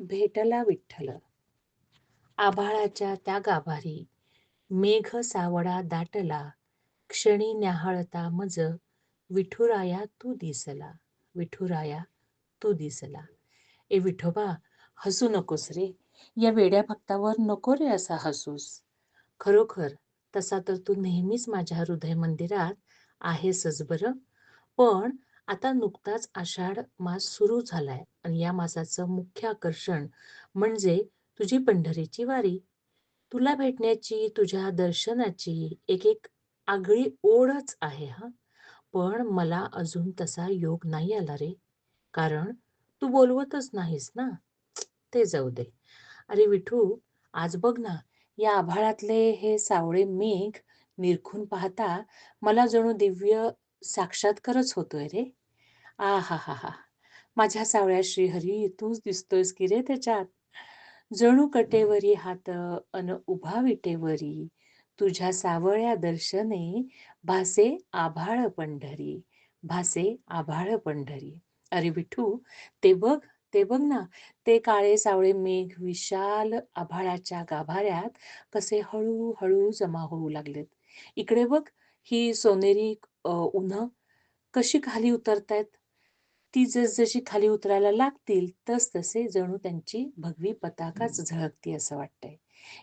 भेटला विठ्ठल. आभाळाच्या त्या गाभारी मेघ सावळा दाटला. क्षणी न्याहाळता मज विठुराया तू दिसला. विठुराया तू दिसला. ए विठोबा हसू नकोस रे. या वेड्या भक्तावर नको रे असा हसूस. खरोखर तसा तर तू नेहमीच माझ्या हृदय मंदिरात आहेसच बरं. पण आता नुकताच आषाढ मास सुरू झालाय आणि या मासाचं मुख्य आकर्षण म्हणजे तुझी पंढरीची वारी. तुला भेटण्याची तुझ्या दर्शनाची एक एक आगळी ओढच आहे हा. पण मला अजून तसा योग नाही आला रे. कारण तू बोलवतच नाहीस ना. ते जाऊ दे. अरे विठू आज बघ ना या आभाळातले हे सावळे मेघ निरखून पाहता मला जणू दिव्य साक्षात्कारच होतोय रे. आ हा हा हा माझ्या सावळ्या श्रीहरी तूच दिसतोयस की रे त्याच्यात? जणू कटेवरी हात अन उभा विटेवरी. तुझ्या सावळ्या दर्शने भासे आभाळ पंढरी. भासे आभाळ पंढरी. अरे विठू ते बघ ते बघ ना ते काळे सावळे मेघ विशाल आभाळाच्या गाभाऱ्यात कसे हळूहळू जमा होऊ लागलेत. इकडे बघ ही सोनेरी उन्ह कशी खाली उतरतायत? ती जसजशी खाली उतरायला लागतील तस तसे जणू त्यांची भगवी पताकाच झळकती असं वाटतंय.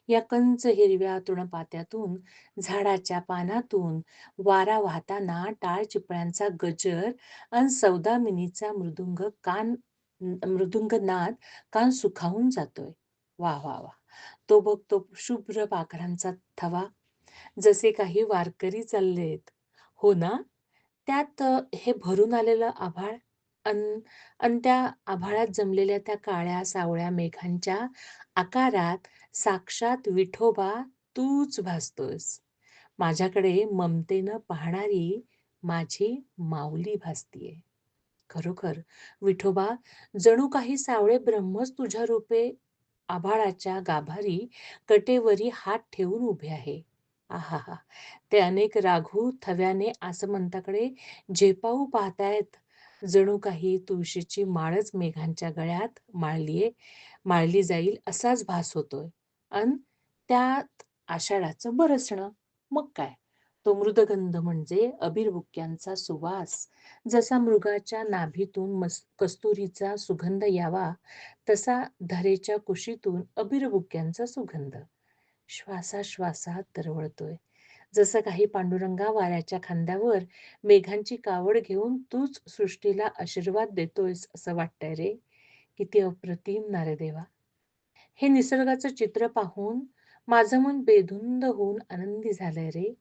या कंच हिरव्या तृणपात्यातून झाडाच्या पानातून वारा वाहताना टाळ चिपळ्यांचा गजर अन सौदामिनीचा मृदुंग कान मृदुंग नाद कान सुखावून जातोय. वा वा वा. तो बघ तो शुभ्र पाखरांचा थवा. जसे काही वारकरी चाललेत. हो ना? त्यात हे भरून आलेलं आभाळ अन अन त्या आभाळात जमलेल्या त्या काळ्या सावळ्या मेघांच्या आकारात साक्षात विठोबा तूच भासतोस माझ्याकडे ममतेनं पाहणारी माझी माऊली भासतीये. खरोखर विठोबा जणू काही सावळे ब्रह्मच तुझ्या रूपे आभाळाच्या गाभारी कटेवरी हात ठेवून उभे आहे. आहा ते अनेक राघू थव्याने आसमंताकडे झेपाऊ पाहतायत. जणू काही तुळशीची माळच मेघांच्या गळ्यात माळलीये माळली जाईल असाच भास होतोय. अन त्यात आषाढाचं बरसणं मग काय? तो मृदगंध म्हणजे अबिरबुक्यांचा सुवास. जसा मृगाच्या नाभीतून मस कस्तुरीचा सुगंध यावा तसा धरेच्या कुशीतून अबिरबुक्यांचा सुगंध. श्वासाश्वासात दरवळतोय जसं काही पांडुरंगा वाऱ्याच्या खांद्यावर मेघांची कावड घेऊन तूच सृष्टीला आशीर्वाद देतोयस असं वाटतंय रे. किती अप्रतिम नारे देवा. हे निसर्गाचं चित्र पाहून माझं मन बेधुंद होऊन आनंदी झालंय रे.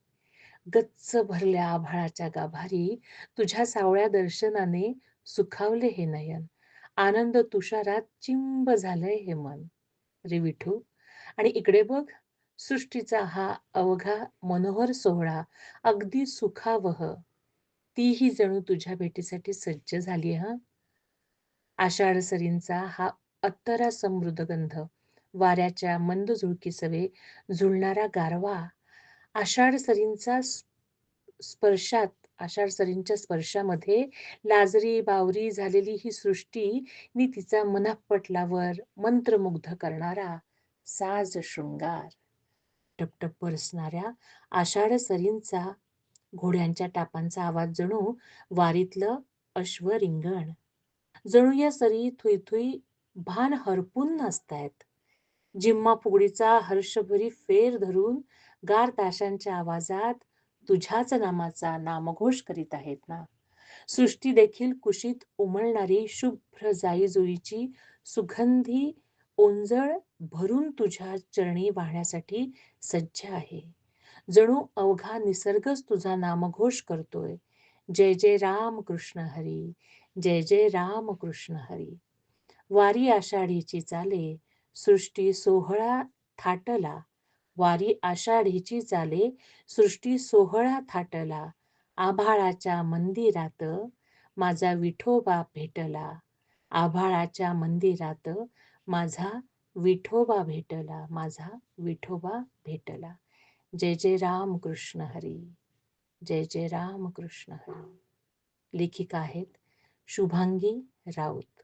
गच्च भरल्या आभाळाच्या गाभारी तुझ्या सावळ्या दर्शनाने सुखावले हे नयन. आनंद तुषारात चिंब झालंय हे मन. रे विठू आणि इकडे बघ. सृष्टीचा हा अवघा मनोहर सोहळा अगदी सुखावह. तीही जणू तुझ्या भेटीसाठी सज्ज झाली हा? आषाढ सरींचा हा अत्तरा समृद्ध गंध वाऱ्याच्या मंद झुळकी सवे झुळणारा गारवा आषाढ सरींचा स्पर्शात आषाढ सरींच्या स्पर्शामध्ये लाजरी बावरी झालेली ही सृष्टी नि तिचा मनापटलावर मंत्रमुग्ध करणारा साज शृंगार. टपटप बरसणाऱ्या आषाढ सरींचा घोड्यांच्या टापांचा आवाज जणू वारीतलं अश्व रिंगण जणू या सरी थुई थुई भान हरपून नसतायत जिम्मा फुगडीचा हर्षभरी फेर धरून गार ताशांच्या आवाजात तुझ्याच नामाचा नामघोष करीत आहेत ना. सृष्टी देखील कुशीत उमळणारी शुभ्र जाईजुईची सुगंधी ओंजळ भरून तुझ्या चरणी वाहण्यासाठी सज्ज आहे. जणू अवघा निसर्गच तुझा नामघोष करतोय. जय जय राम कृष्ण हरी जय जय राम कृष्ण हरी. वारी आषाढीची चाले सृष्टी सोहळा थाटला. वारी आषाढीची चाले सृष्टी सोहळा थाटला. आभाळाच्या मंदिरात माझा विठोबा भेटला. आभाळाच्या मंदिरात माझा विठोबा भेटला माझा विठोबा भेटला. जय जय राम कृष्ण हरी जय जय राम कृष्ण हरी. लेखिका आहेत शुभांगी राऊत.